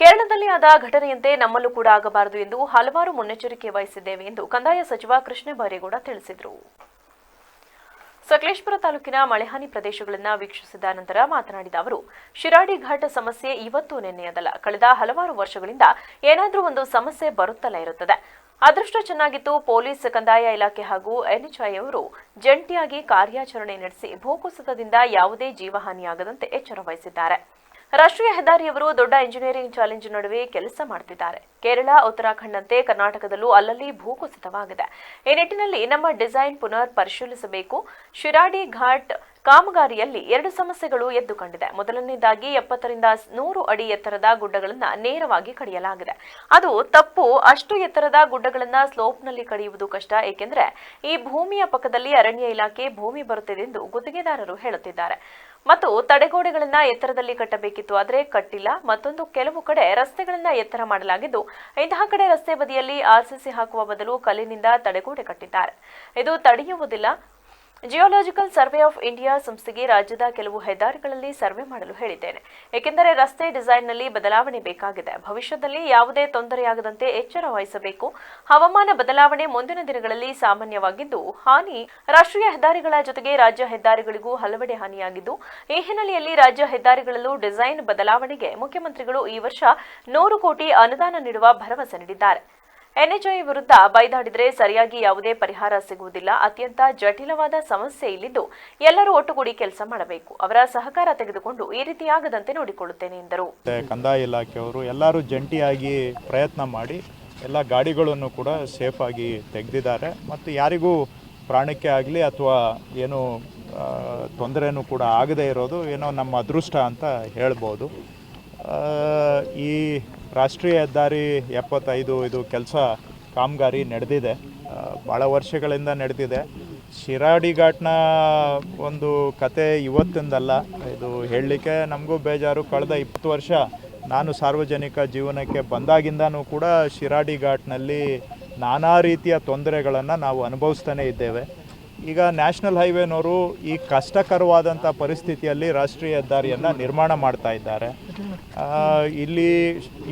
ಕೇರಳದಲ್ಲಿ ಆದ ಘಟನೆಯಂತೆ ನಮ್ಮಲ್ಲೂ ಕೂಡ ಆಗಬಾರದು ಎಂದು ಹಲವಾರು ಮುನ್ನೆಚ್ಚರಿಕೆ ವಹಿಸಿದ್ದೇವೆ ಎಂದು ಕಂದಾಯ ಸಚಿವ ಕೃಷ್ಣ ಬೈರೇಗೌಡ ತಿಳಿಸಿದರು. ಸಕಲೇಶ್ಪುರ ತಾಲೂಕಿನ ಮಳೆಹಾನಿ ಪ್ರದೇಶಗಳನ್ನು ವೀಕ್ಷಿಸಿದ ನಂತರ ಮಾತನಾಡಿದ ಅವರು, ಶಿರಾಡಿ ಘಾಟ್ ಸಮಸ್ಯೆ ಇವತ್ತು ನಿನ್ನೆಯದಲ್ಲ ಕಳೆದ ಹಲವಾರು ವರ್ಷಗಳಿಂದ ಏನಾದರೂ ಒಂದು ಸಮಸ್ಯೆ ಬರುತ್ತಲೇ ಇರುತ್ತದೆ. ಅದೃಷ್ಟ ಚೆನ್ನಾಗಿತ್ತು. ಪೊಲೀಸ್, ಕಂದಾಯ ಇಲಾಖೆ ಹಾಗೂ ಎನ್ಎಚ್ಐ ಅವರು ಜಂಟಿಯಾಗಿ ಕಾರ್ಯಾಚರಣೆ ನಡೆಸಿ ಭೂಕುಸಿತದಿಂದ ಯಾವುದೇ ಜೀವಹಾನಿಯಾಗದಂತೆ ಎಚ್ಚರ ವಹಿಸಿದ್ದಾರೆ. ರಾಷ್ಟ್ರೀಯ ಹೆದ್ದಾರಿಯವರು ದೊಡ್ಡ ಇಂಜಿನಿಯರಿಂಗ್ ಚಾಲೆಂಜ್ ನಡುವೆ ಕೆಲಸ ಮಾಡುತ್ತಿದ್ದಾರೆ ಕೇರಳ ಉತ್ತರಾಖಂಡ್ನಂತೆ ಕರ್ನಾಟಕದಲ್ಲೂ ಅಲ್ಲಲ್ಲಿ ಭೂಕುಸಿತವಾಗಿದೆ. ಈ ನಿಟ್ಟಿನಲ್ಲಿ ನಮ್ಮ ಡಿಸೈನ್ ಪುನರ್ ಪರಿಶೀಲಿಸಬೇಕು. ಶಿರಾಡಿ ಘಾಟ್ ಕಾಮಗಾರಿಯಲ್ಲಿ ಎರಡು ಸಮಸ್ಯೆಗಳು ಎದ್ದು ಕಂಡಿದೆ ಮೊದಲನೇದಾಗಿ ಎಪ್ಪತ್ತರಿಂದ ನೂರು ಅಡಿ ಎತ್ತರದ ಗುಡ್ಡಗಳನ್ನು ನೇರವಾಗಿ ಕಡಿಯಲಾಗಿದೆ. ಅದು ತಪ್ಪು. ಅಷ್ಟು ಎತ್ತರದ ಗುಡ್ಡಗಳನ್ನು ಸ್ಲೋಪ್ನಲ್ಲಿ ಕಡಿಯುವುದು ಕಷ್ಟ. ಏಕೆಂದರೆ ಈ ಭೂಮಿಯ ಪಕ್ಕದಲ್ಲಿ ಅರಣ್ಯ ಇಲಾಖೆ ಭೂಮಿ ಬರುತ್ತಿದೆ ಎಂದು ಗುತ್ತಿಗೆದಾರರು ಹೇಳುತ್ತಿದ್ದಾರೆ. ಮತ್ತು ತಡೆಗೋಡೆಗಳನ್ನ ಎತ್ತರದಲ್ಲಿ ಕಟ್ಟಬೇಕಿತ್ತು, ಆದರೆ ಕಟ್ಟಿಲ್ಲ. ಮತ್ತೊಂದು, ಕೆಲವು ಕಡೆ ರಸ್ತೆಗಳನ್ನ ಎತ್ತರ ಮಾಡಲಾಗಿದ್ದು, ಇಂತಹ ಕಡೆ ರಸ್ತೆ ಬದಿಯಲ್ಲಿ ಆರ್ಸಿಸಿ ಹಾಕುವ ಬದಲು ಕಲ್ಲಿನಿಂದ ತಡೆಗೋಡೆ ಕಟ್ಟಿದ್ದಾರೆ. ಇದು ತಡೆಯುವುದಿಲ್ಲ ಜಿಯೋಲಾಜಿಕಲ್ ಸರ್ವೆ ಆಫ್ ಇಂಡಿಯಾ ಸಂಸ್ಥೆಗೆ ರಾಜ್ಯದ ಕೆಲವು ಹೆದ್ದಾರಿಗಳಲ್ಲಿ ಸರ್ವೆ ಮಾಡಲು ಹೇಳಿದ್ದೇನೆ. ಏಕೆಂದರೆ ರಸ್ತೆ ಡಿಸೈನ್ನಲ್ಲಿ ಬದಲಾವಣೆ ಬೇಕಾಗಿದೆ. ಭವಿಷ್ಯದಲ್ಲಿ ಯಾವುದೇ ತೊಂದರೆಯಾಗದಂತೆ ಎಚ್ಚರ ವಹಿಸಬೇಕು. ಹವಾಮಾನ ಬದಲಾವಣೆ ಮುಂದಿನ ದಿನಗಳಲ್ಲಿ ಸಾಮಾನ್ಯವಾಗಿದ್ದು, ಹಾನಿ ರಾಷ್ಟ್ರೀಯ ಹೆದ್ದಾರಿಗಳ ಜೊತೆಗೆ ರಾಜ್ಯ ಹೆದ್ದಾರಿಗಳಿಗೂ ಹಲವೆಡೆ ಹಾನಿಯಾಗಿದ್ದು, ಈ ಹಿನ್ನೆಲೆಯಲ್ಲಿ ರಾಜ್ಯ ಹೆದ್ದಾರಿಗಳಲ್ಲೂ ಡಿಸೈನ್ ಬದಲಾವಣೆಗೆ ಮುಖ್ಯಮಂತ್ರಿಗಳು ಈ ವರ್ಷ ನೂರು ಕೋಟಿ ಅನುದಾನ ನೀಡುವ ಭರವಸೆ ನೀಡಿದ್ದಾರೆ. ಎನ್ಎಚ್ಐ ವಿರುದ್ಧ ಬೈದಾಡಿದರೆ ಸರಿಯಾಗಿ ಯಾವುದೇ ಪರಿಹಾರ ಸಿಗುವುದಿಲ್ಲ. ಅತ್ಯಂತ ಜಟಿಲವಾದ ಸಮಸ್ಯೆ ಇಲ್ಲಿದ್ದು ಎಲ್ಲರೂ ಒಟ್ಟುಗೂಡಿ ಕೆಲಸ ಮಾಡಬೇಕು. ಅವರ ಸಹಕಾರ ತೆಗೆದುಕೊಂಡು ಈ ರೀತಿಯಾಗದಂತೆ ನೋಡಿಕೊಳ್ಳುತ್ತೇನೆ ಎಂದರು. ಕಂದಾಯ ಇಲಾಖೆಯವರು ಎಲ್ಲರೂ ಜಂಟಿಯಾಗಿ ಪ್ರಯತ್ನ ಮಾಡಿ ಎಲ್ಲ ಗಾಡಿಗಳನ್ನು ಕೂಡ ಸೇಫಾಗಿ ತೆಗೆದಿದ್ದಾರೆ. ಮತ್ತು ಯಾರಿಗೂ ಪ್ರಾಣಕ್ಕೆ ಆಗಲಿ ಅಥವಾ ಏನು ತೊಂದರೆನೂ ಕೂಡ ಆಗದೇ ಇರೋದು ಏನೋ ನಮ್ಮ ಅದೃಷ್ಟ ಅಂತ ಹೇಳ್ಬೋದು. ಈ ರಾಷ್ಟ್ರೀಯ ಹೆದ್ದಾರಿ ಎಪ್ಪತ್ತೈದು ಇದು ಕೆಲಸ ಕಾಮಗಾರಿ ನಡೆದಿದೆ. ಭಾಳ ವರ್ಷಗಳಿಂದ ನಡೆದಿದೆ. ಶಿರಾಡಿ ಘಾಟ್ನ ಒಂದು ಕತೆ ಇವತ್ತಿಂದಲ್ಲ. ಇದು ಹೇಳಲಿಕ್ಕೆ ನಮಗೂ ಬೇಜಾರು. ಕಳೆದ ಇಪ್ಪತ್ತು ವರ್ಷ ನಾನು ಸಾರ್ವಜನಿಕ ಜೀವನಕ್ಕೆ ಬಂದಾಗಿಂದನೂ ಕೂಡ ಶಿರಾಡಿ ಘಾಟ್ನಲ್ಲಿ ನಾನಾ ರೀತಿಯ ತೊಂದರೆಗಳನ್ನು ನಾವು ಅನುಭವಿಸ್ತಾನೆ ಇದ್ದೇವೆ. ಈಗ ನ್ಯಾಷನಲ್ ಹೈವೇನವರು ಈ ಕಷ್ಟಕರವಾದಂಥ ಪರಿಸ್ಥಿತಿಯಲ್ಲಿ ರಾಷ್ಟ್ರೀಯ ಹೆದ್ದಾರಿಯನ್ನು ನಿರ್ಮಾಣ ಮಾಡ್ತಾ ಇದ್ದಾರೆ. ಇಲ್ಲಿ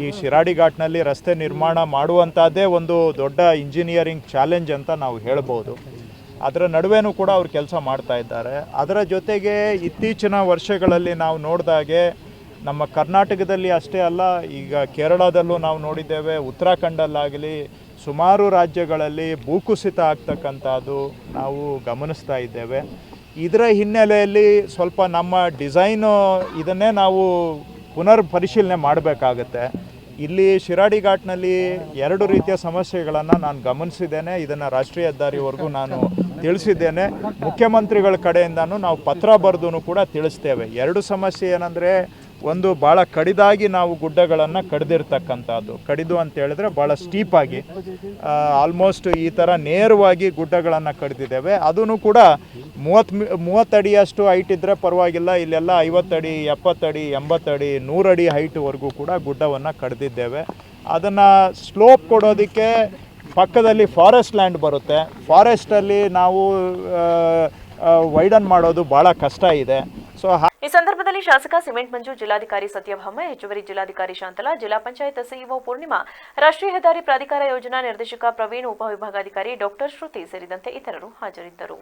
ಈ ಶಿರಾಡಿ ಘಾಟ್ನಲ್ಲಿ ರಸ್ತೆ ನಿರ್ಮಾಣ ಮಾಡುವಂಥದ್ದೇ ಒಂದು ದೊಡ್ಡ ಇಂಜಿನಿಯರಿಂಗ್ ಚಾಲೆಂಜ್ ಅಂತ ನಾವು ಹೇಳ್ಬೋದು. ಅದರ ನಡುವೆನೂ ಕೂಡ ಅವ್ರು ಕೆಲಸ ಮಾಡ್ತಾ ಇದ್ದಾರೆ. ಅದರ ಜೊತೆಗೆ ಇತ್ತೀಚಿನ ವರ್ಷಗಳಲ್ಲಿ ನಾವು ನೋಡಿದಾಗೆ ನಮ್ಮ ಕರ್ನಾಟಕದಲ್ಲಿ ಅಷ್ಟೇ ಅಲ್ಲ, ಈಗ ಕೇರಳದಲ್ಲೂ ನಾವು ನೋಡಿದ್ದೇವೆ, ಉತ್ತರಾಖಂಡಲ್ಲಾಗಲಿ ಸುಮಾರು ರಾಜ್ಯಗಳಲ್ಲಿ ಭೂಕುಸಿತ ಆಗ್ತಕ್ಕಂಥದ್ದು ನಾವು ಗಮನಿಸ್ತಾ ಇದ್ದೇವೆ. ಇದರ ಹಿನ್ನೆಲೆಯಲ್ಲಿ ಸ್ವಲ್ಪ ನಮ್ಮ ಡಿಸೈನು ಇದನ್ನೇ ನಾವು ಪುನರ್ ಪರಿಶೀಲನೆ ಮಾಡಬೇಕಾಗತ್ತೆ. ಇಲ್ಲಿ ಶಿರಾಡಿ ಘಾಟ್ನಲ್ಲಿ ಎರಡು ರೀತಿಯ ಸಮಸ್ಯೆಗಳನ್ನು ನಾನು ಗಮನಿಸಿದ್ದೇನೆ. ಇದನ್ನು ರಾಷ್ಟ್ರೀಯ ಹೆದ್ದಾರಿವರೆಗೂ ನಾನು ತಿಳಿಸಿದ್ದೇನೆ. ಮುಖ್ಯಮಂತ್ರಿಗಳ ಕಡೆಯಿಂದನೂ ನಾವು ಪತ್ರ ಬರೆದು ಕೂಡ ತಿಳಿಸ್ತೇವೆ. ಎರಡು ಸಮಸ್ಯೆ ಏನಂದರೆ ಒಂದು ಭಾಳ ಕಡಿದಾಗಿ ನಾವು ಗುಡ್ಡಗಳನ್ನು ಕಡಿದಿರ್ತಕ್ಕಂಥದ್ದು. ಕಡಿದು ಅಂತ ಹೇಳಿದ್ರೆ ಭಾಳ ಸ್ಟೀಪಾಗಿ ಆಲ್ಮೋಸ್ಟ್ ಈ ಥರ ನೇರವಾಗಿ ಗುಡ್ಡಗಳನ್ನು ಕಡಿದಿದ್ದೇವೆ. ಅದೂ ಕೂಡ ಮೂವತ್ತು ಮೂವತ್ತಡಿಯಷ್ಟು ಹೈಟ್ ಇದ್ದರೆ ಪರವಾಗಿಲ್ಲ. ಇಲ್ಲೆಲ್ಲ ಐವತ್ತಡಿ ಎಪ್ಪತ್ತಡಿ ಎಂಬತ್ತಡಿ ನೂರಡಿ ಹೈಟ್ವರೆಗೂ ಕೂಡ ಗುಡ್ಡವನ್ನು ಕಡಿದಿದ್ದೇವೆ. ಅದನ್ನು ಸ್ಲೋಪ್ ಕೊಡೋದಕ್ಕೆ ಪಕ್ಕದಲ್ಲಿ ಫಾರೆಸ್ಟ್ ಲ್ಯಾಂಡ್ ಬರುತ್ತೆ. ಫಾರೆಸ್ಟಲ್ಲಿ ನಾವು ವೈಡನ್ ಮಾಡೋದು ಭಾಳ ಕಷ್ಟ ಇದೆ. ಸೊ ಈ ಸಂದರ್ಭದಲ್ಲಿ ಶಾಸಕ ಸಿಮೆಂಟ್ ಮಂಜು, ಜಿಲ್ಲಾಧಿಕಾರಿ ಸತ್ಯಭಾಮ ಹೆಚ್ಚುವರಿ ಜಿಲ್ಲಾಧಿಕಾರಿ ಶಾಂತಲಾ, ಜಿಲ್ಲಾ ಪಂಚಾಯತ್ ಸಿಇಒ ಪೂರ್ಣಿಮಾ, ರಾಷ್ಟ್ರೀಯ ಹೆದ್ದಾರಿ ಪ್ರಾಧಿಕಾರ ಯೋಜನಾ ನಿರ್ದೇಶಕ ಪ್ರವೀಣ್ ಉಪವಿಭಾಗಾಧಿಕಾರಿ ಡಾಕ್ಟರ್ ಶ್ರುತಿ ಸೇರಿದಂತೆ ಇತರರು ಹಾಜರಿದ್ದರು.